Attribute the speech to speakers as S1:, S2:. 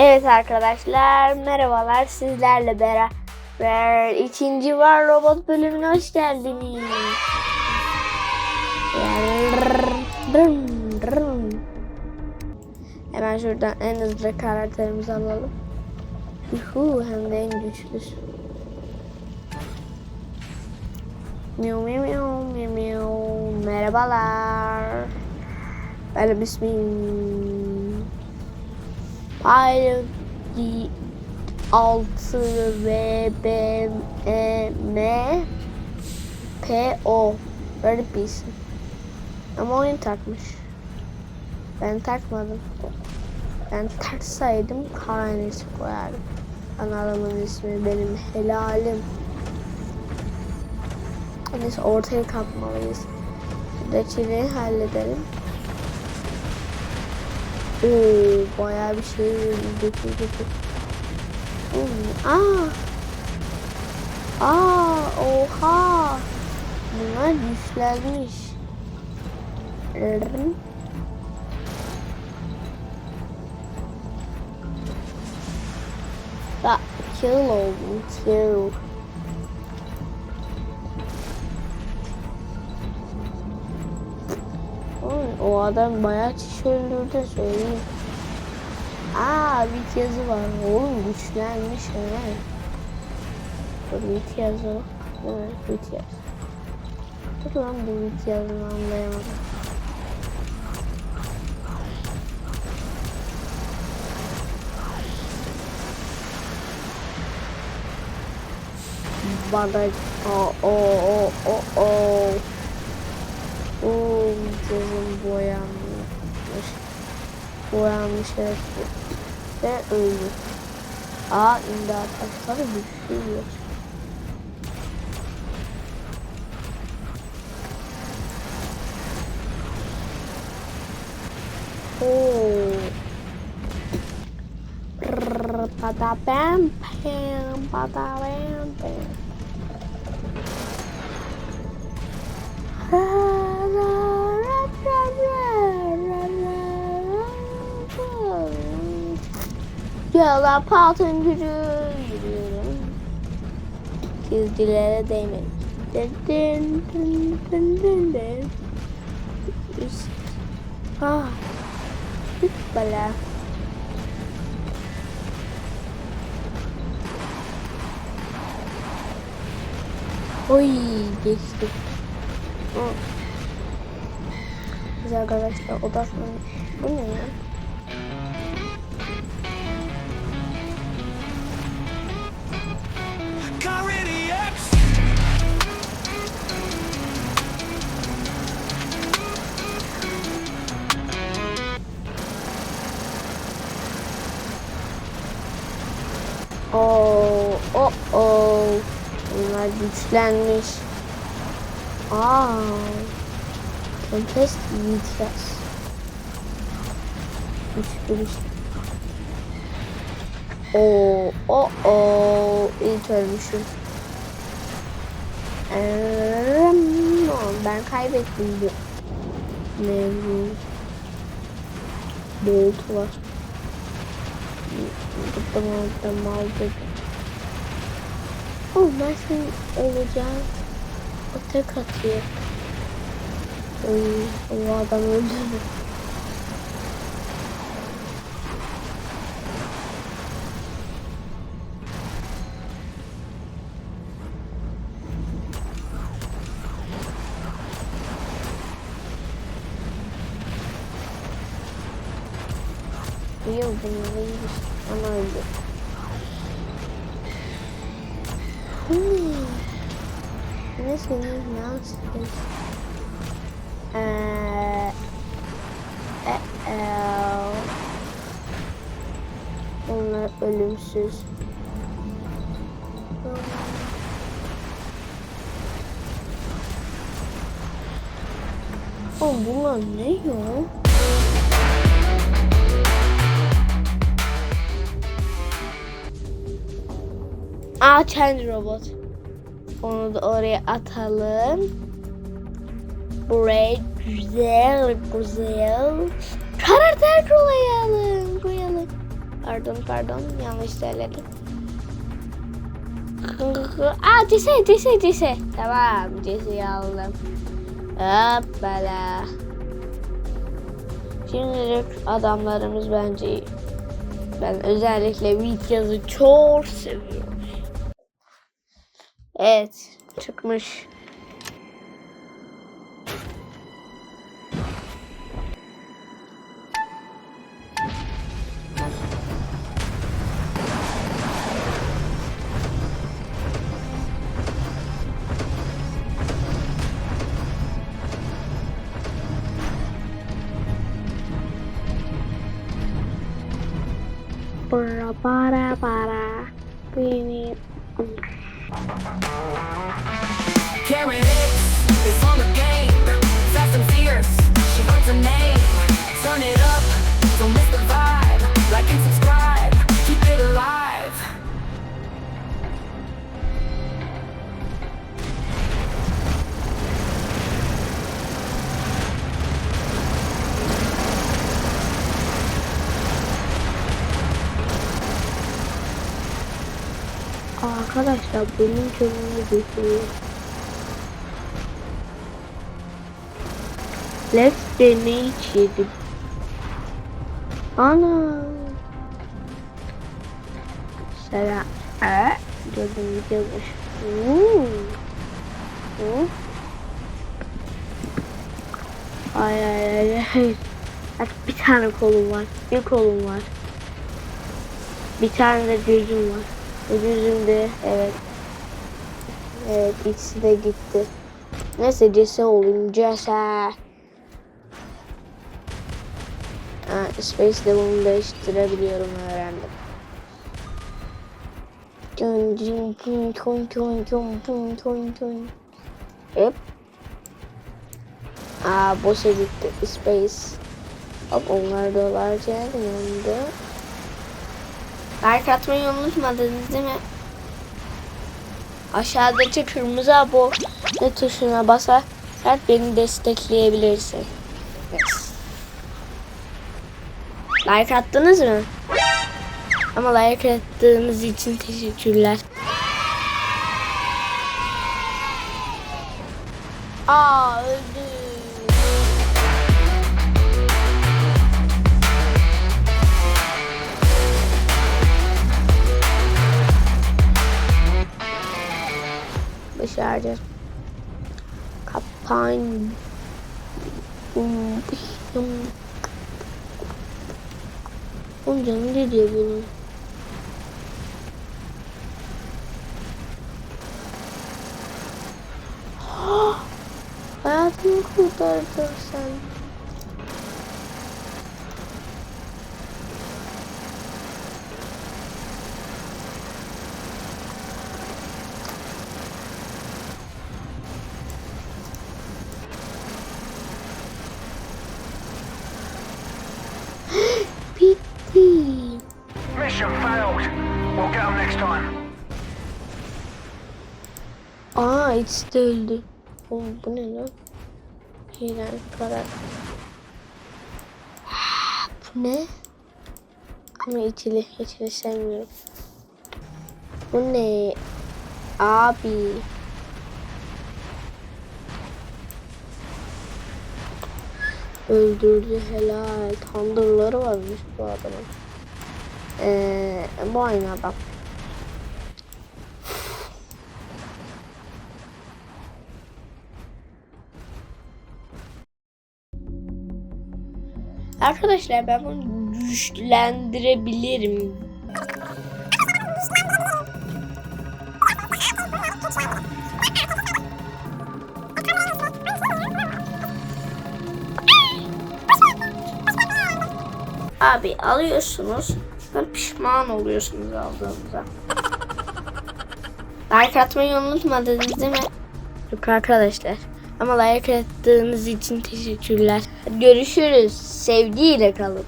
S1: Evet arkadaşlar merhabalar sizlerle beraber ikinci var robot bölümüne hoş geldiniz. Hemen şuradan en hızlı karakterimizi alalım. Yuhu, hem de en güçlüsü. Miu miu miu miu miu. Merhabalar. Benim ismim Pilot 6 V B E M P O Garip bir isim. Ama oyun takmış. Ben takmadım. Ben taksaydım Karanesi koyardım. Kanalımın ismi benim helalim. Neyse ortaya kalkmalıyız. Şuradakileri halledelim. Oo, bayağı bir şey götür. Oo, Aa. Aa, oha. Bunlar güçlenmiş. Rrrm. Bak, kill oldum, kill. O adam bayağı kişi öldürdü söyleyeyim. Aa bit yazı var. Oğlum güçlenmiş he. Dur bit yazı. Evet bit yazı. Dur lan bu bit yazını anlayamadım. Bana o o o o o Oo, gözüm boyanmış. Boyanmış evet. Ve öldü. Aa imdat taşları düşüyor. Brrr, Pada bam pam, pada pam. Yağlar patın gücü yürüyorum. Çizgilere dın. Üst. Ah. Bala. Oy geçtik. Hı. Biz arkadaşlar odaklanın. Bu ne ya? Güçlenmiş. Aa. Tempest yiyeceğiz. Güçlü bir şey. Oo, o o. İlk ölmüşüm. Eee, ben kaybettim bu. Mevzu. Bolt var. Gittim oradan aldım. Oh ben senin olacağım. O tek atıyor. Oy, o adam öldü mü? Yok bunları Ana öldü. Hmm. Ne senin nasıl? Eee. Eee. Bunlar ölümsüz. Oğlum bunlar ne ya? Aa kendi robot. Onu da oraya atalım. Buraya güzel güzel. Karakter koyalım. Koyalım. Pardon pardon yanlış söyledim. Aa cese cese cese. Tamam ceseyi aldım. Hoppala. Şimdilik adamlarımız bence iyi. Ben özellikle Vityaz'ı çok seviyorum. Evet çıkmış. Para para para. Arkadaşlar benim canımı götürüyor. Let's deney yedim. Ana. Selam. Ee, gördüm gidiyormuş. Hmm. Hmm. Ay ay ay ay. Bak bir tane kolum var. Bir kolum var. Bir tane de gözüm var. De evet. Evet ikisi de gitti. Neyse cese olayım. Ha, Space'de bunu değiştirebiliyorum öğrendim. Dun dun dun dun dun dun dun dun dun. Hop. Aa boşa gitti Space. Hop onlar dolarca yandı. Like atmayı unutmadınız değil mi? Aşağıdaki kırmızı abone tuşuna basarak beni destekleyebilirsin. Yes. Like attınız mı? Ama like attığınız için teşekkürler. Aa öldü. Başaracağız. Kapan. Oğlum canım ne diyor bunun? Hayatımı kurtardın sen. ikisi de öldü. Oğlum bu ne lan? Hilen karar. Bu ne? Ama içili, içili sevmiyorum. Bu ne? Abi. Öldürdü helal. Tandırları varmış bu adamın. Ee, bu aynı adam. Arkadaşlar ben bunu güçlendirebilirim. Abi alıyorsunuz. Sonra pişman oluyorsunuz aldığınıza. Like atmayı unutmadınız değil mi? Yok arkadaşlar. Ama like attığınız için teşekkürler. Görüşürüz. Sevgiyle kalın.